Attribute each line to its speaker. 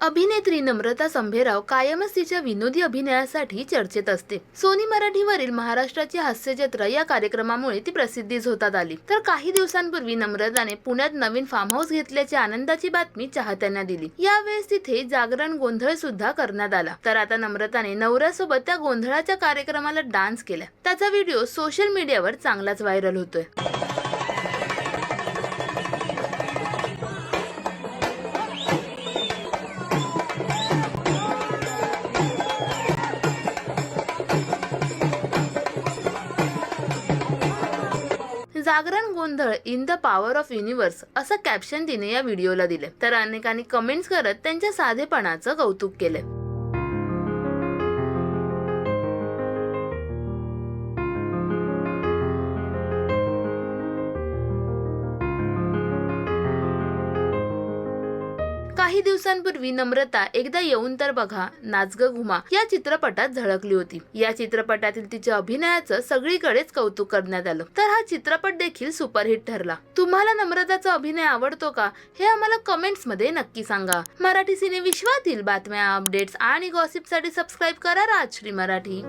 Speaker 1: अभिनेत्री नम्रता संभेराव कायमच तिच्या विनोदी अभिनयासाठी चर्चेत असते. सोनी मराठीवरील महाराष्ट्राची हास्यजत्रा या कार्यक्रमामुळे ती प्रसिद्धी होतात आली. तर काही दिवसांपूर्वी नम्रताने पुण्यात नवीन फार्म हाऊस घेतल्याची आनंदाची बातमी चाहत्यांना दिली. यावेळेस तिथे जागरण गोंधळ सुद्धा करण्यात आला. तर आता नम्रताने नवऱ्यासोबत त्या गोंधळाच्या कार्यक्रमाला डान्स केला. त्याचा व्हिडिओ सोशल मीडियावर चांगलाच व्हायरल होतोय. जागरण गोंधळ in the power of universe असं कॅप्शन तिने या व्हिडिओला दिले. तर अनेकांनी कमेंट्स करत त्यांच्या साधेपणाचं कौतुक केले. काही दिवसांपूर्वी नम्रता एकदा येऊन तर बघा नाच ग घुमा या चित्रपटात झळकली होती. या चित्रपटातील तिच्या अभिनयाचं सगळीकडेच कौतुक करण्यात आलं. तर हा चित्रपट देखील सुपरहिट ठरला. तुम्हाला नम्रताचा अभिनय आवडतो का? हे आम्हाला कमेंट्समध्ये नक्की सांगा. मराठी सिने विश्वातील बातम्या अपडेट्स आणि गॉसिपसाठी सबस्क्राईब करा राजश्री मराठी.